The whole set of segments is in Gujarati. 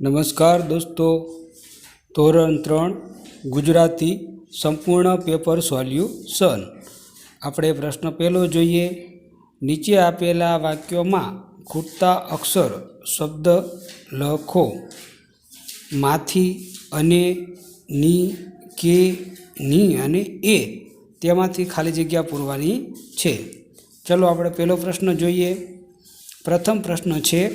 નમસ્કાર દોસ્તો. ધોરણ ત્રણ, ગુજરાતી સંપૂર્ણ પેપર સોલ્યુશન. આપણે પ્રશ્ન પહેલો જોઈએ. નીચે આપેલા વાક્યોમાં ખૂટતા અક્ષર, શબ્દ લખો. માથી અને ની, કે, ની અને એ તેમાંથી ખાલી જગ્યા પૂરવાની છે. ચલો આપણે પહેલો પ્રશ્ન જોઈએ. પ્રથમ પ્રશ્ન છે,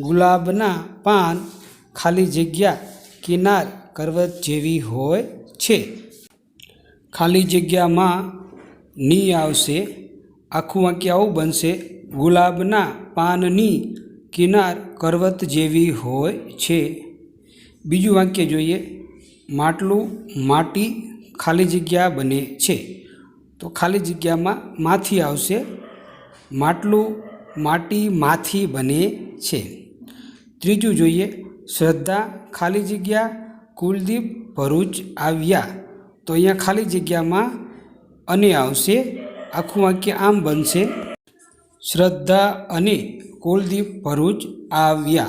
ગુલાબના પાન ખાલી જગ્યા કિનાર કરવત જેવી હોય છે. ખાલી જગ્યામાં ની આવશે, આખું વાક્ય આવું બનશે, ગુલાબના પાનની કિનાર કરવત જેવી હોય છે. બીજું વાક્ય જોઈએ, માટલું માટી ખાલી જગ્યા બને છે. તો ખાલી જગ્યામાં માથી આવશે, માટલું માટી માથી બને છે. ત્રીજું જોઈએ શ્રદ્ધા ખાલી જગ્યા, કુલદીપ ભરૂચ આવ્યા. તો અહીંયા ખાલી જગ્યામાં અને આવશે. આખું વાક્ય આમ બનશે. શ્રદ્ધા અને કુલદીપ ભરૂચ આવ્યા.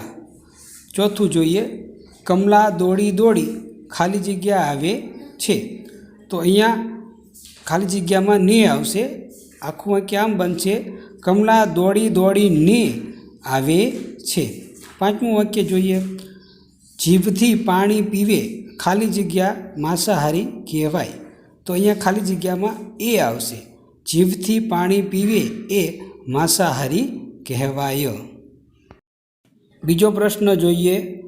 ચોથું જોઈએ. કમલા દોડી દોડી ખાલી જગ્યા આવે છે. તો અહીંયા ખાલી જગ્યામાં ને આવશે. આખું વાક્ય આમ બનશે. કમલા દોડી દોડીને આવે છે. પાંચમું વાક્ય જોઈએ. જીભથી પાણી પીવે, ખાલી જગ્યા માંસાહારી કહેવાય. તો અહીંયા ખાલી જગ્યામાં એ આવશે. જીભથી પાણી પીવે એ માંસાહારી કહેવાય. બીજો પ્રશ્ન જોઈએ.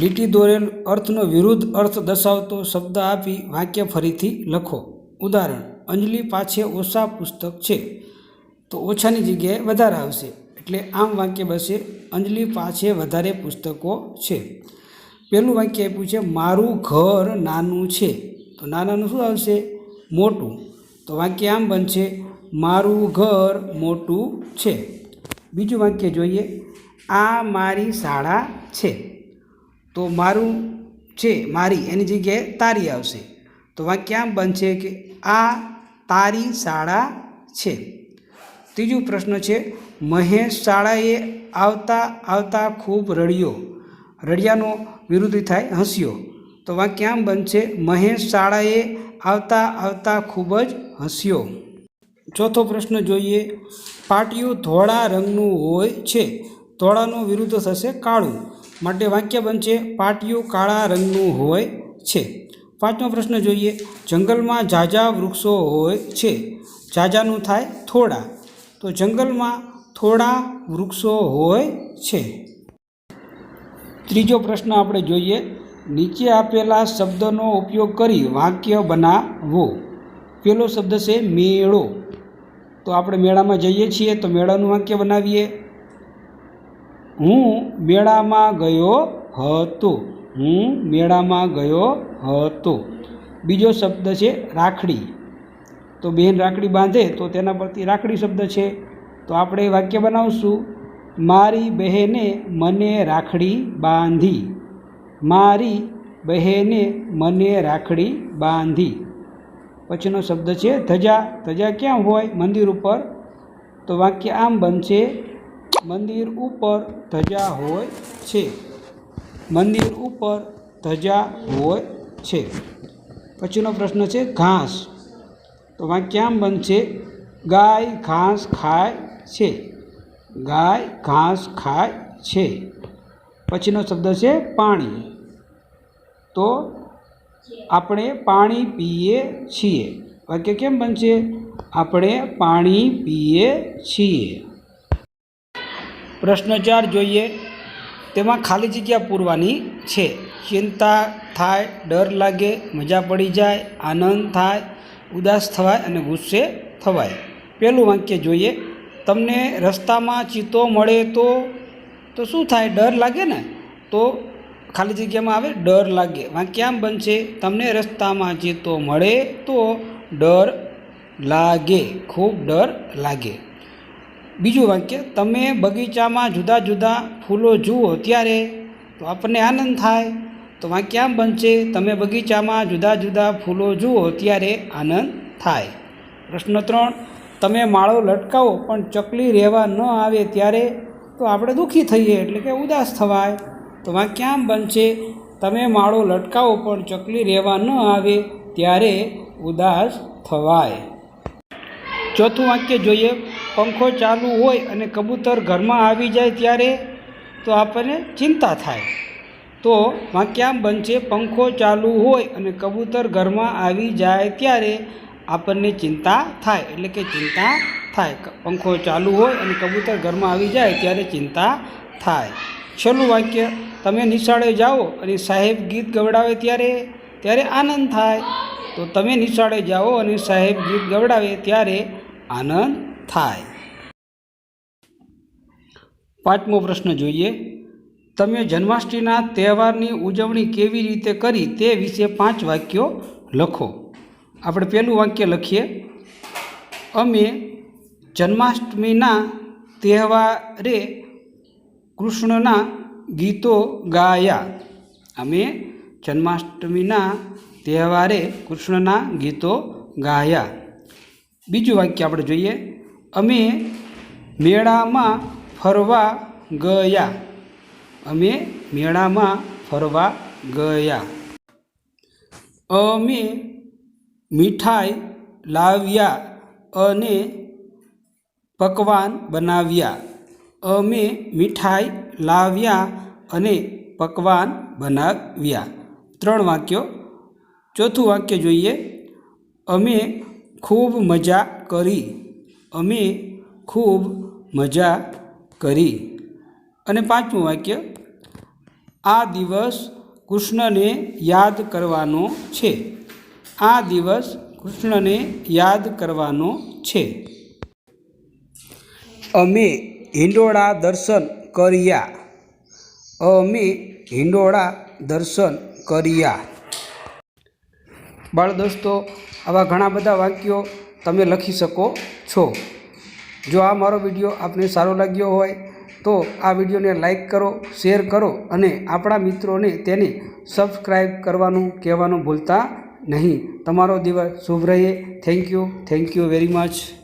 લીટી દોરેલ અર્થનો વિરુદ્ધ અર્થ દર્શાવતો શબ્દ આપી વાક્ય ફરીથી લખો. ઉદાહરણ, અંજલિ પાછે ઓછા પુસ્તક છે. તો ઓછાની જગ્યાએ વધારે આવશે. એટલે આમ વાક્ય બનશે અંજલિ પાછે વધારે પુસ્તકો છે. પહેલું વાક્ય આપ્યું છે, મારું ઘર નાનું છે. તો નાનાનું શું આવશે? મોટું. તો વાક્ય આમ બનશે, મારું ઘર મોટું છે. બીજું વાક્ય જોઈએ, આ મારી શાળા છે. તો મારું છે, મારી. એની જગ્યાએ તારી આવશે. તો વાક્ય આમ બનશે કે, આ તારી શાળા છે. ત્રીજું પ્રશ્ન છે, મહેશ શાળાએ આવતા આવતા ખૂબ રડ્યો. રડિયાનો વિરુદ્ધ થાય, હસ્યો. તો વાક્ય આમ બનશે, મહેશ શાળાએ આવતા આવતા ખૂબ જ હસ્યો. ચોથો પ્રશ્ન જોઈએ, પાટિયું ધોળા રંગનું હોય છે, ધોળાનો વિરુદ્ધ થશે કાળું. માટે વાક્ય બનશે, પાટિયું કાળા રંગનું હોય છે. પાંચમો પ્રશ્ન જોઈએ, જંગલમાં ઝાઝા વૃક્ષો હોય છે, ઝાઝાનું થાય થોડા. તો જંગલમાં થોડા વૃક્ષો હોય છે. ત્રીજો પ્રશ્ન આપણે જોઈએ. નીચે આપેલા શબ્દનો ઉપયોગ કરી વાક્ય બનાવો. પેલો શબ્દ છે મેળો. તો આપણે મેળામાં જઈએ છીએ તો મેળાનું વાક્ય બનાવીએ. હું મેળામાં ગયો હતો. હું મેળામાં ગયો હતો. બીજો શબ્દ છે રાખડી. તો બહેન રાખડી બાંધે તો તેના પરથી રાખડી શબ્દ છે. તો આપણે વાક્ય બનાવશું. મારી બહેને મને રાખડી બાંધી. મારી બહેને મને રાખડી બાંધી. પછીનો શબ્દ છે ધજા. ધજા ક્યાં હોય? મંદિર ઉપર. તો વાક્ય આમ બનશે. મંદિર ઉપર ધજા હોય છે. મંદિર ઉપર ધજા હોય છે. પછીનો પ્રશ્ન છે ઘાસ. તો વાક્યામ બનશે ગાય, ઘાસ ખાય છે. ગાય, ઘાસ ખાય છે. પછીનો શબ્દ છે પાણી. તો આપણે પાણી પીએ છીએ. વાક્ય કેમ બનશે આપણે પાણી પીએ છીએ. પ્રશ્ન ચાર જોઈએ. તેમાં ખાલી જગ્યા પૂરવાની છે. ચિંતા થાય, ડર લાગે, મજા પડી જાય, આનંદ થાય ઉદાસ થવાય અને ગુસ્સે થવાય. પહેલું વાક્ય જોઈએ, તમને રસ્તામાં ચિત્તો મળે તો તો શું થાય? ડર લાગે ને? તો ખાલી જગ્યામાં આવે, ડર લાગે. વાક્ય આમ બનશે, તમને રસ્તામાં ચિત્તો મળે તો ડર લાગે, ખૂબ ડર લાગે. બીજું વાક્ય, તમે બગીચામાં જુદા જુદા ફૂલો જુઓ ત્યારે તો આપણને આનંદ થાય. તો વાક્ય કેમ બનશે તમે બગીચામાં જુદા જુદા ફૂલો જુઓ ત્યારે આનંદ થાય. પ્રશ્ન ત્રણ, તમે માળો લટકાવો પણ ચકલી રહેવા ન આવે ત્યારે તો આપણે દુઃખી થઈએ એટલે કે ઉદાસ થવાય. તો વાક્યામ બનશે તમે માળો લટકાવો પણ ચકલી રહેવા ન આવે ત્યારે ઉદાસ થવાય. ચોથું વાક્ય જોઈએ, પંખો ચાલુ હોય અને કબૂતર ઘરમાં આવી જાય ત્યારે તો આપણને ચિંતા થાય. તો વાક્યામ બનશે પંખો ચાલુ હોય અને કબૂતર ઘરમાં આવી જાય ત્યારે આપણને ચિંતા થાય, એટલે કે ચિંતા થાય. પંખો ચાલુ હોય અને કબૂતર ઘરમાં આવી જાય ત્યારે ચિંતા થાય. છેલ્લું વાક્ય, તમે નિશાળે જાઓ અને સાહેબ ગીત ગવડાવે ત્યારે ત્યારે આનંદ થાય. તો તમે નિશાળે જાઓ અને સાહેબ ગીત ગવડાવે ત્યારે આનંદ થાય. પાંચમો પ્રશ્ન જોઈએ. તમે જન્માષ્ટમીના તહેવારની ઉજવણી કેવી રીતે કરી તે વિશે પાંચ વાક્યો લખો. આપણે પહેલું વાક્ય લખીએ. અમે જન્માષ્ટમીના તહેવારે કૃષ્ણના ગીતો ગાયા. અમે જન્માષ્ટમીના તહેવારે કૃષ્ણના ગીતો ગાયા. બીજું વાક્ય આપણે જોઈએ. અમે મેળામાં ફરવા ગયા. અમે મેળામાં ફરવા ગયા. અમે મીઠાઈ લાવ્યા અને પકવાન બનાવ્યા. અમે મીઠાઈ લાવ્યા અને પકવાન બનાવ્યા. ત્રણ વાક્યો. ચોથું વાક્ય જોઈએ. અમે ખૂબ મજા કરી. અમે ખૂબ મજા કરી. અને પાંચમું વાક્ય, આ દિવસ કૃષ્ણને યાદ કરવાનો છે. આ દિવસ કૃષ્ણને યાદ કરવાનો છે. અમે હિંડોળા દર્શન કર્યા. અમે હિંડોળા દર્શન કર્યા. બાળ દોસ્તો, આવા ઘણા બધા વાક્યો તમે લખી શકો છો. જો આ મારો વીડિયો આપને સારો લાગ્યો હોય તો આ વિડીયોને લાઈક કરો, શેર કરો અને આપણા મિત્રોને તેને સબસ્ક્રાઈબ કરવાનું કહેવાનું ભૂલતા નહીં. તમારો દિવસ શુભ રહે. Thank you. Thank you very much.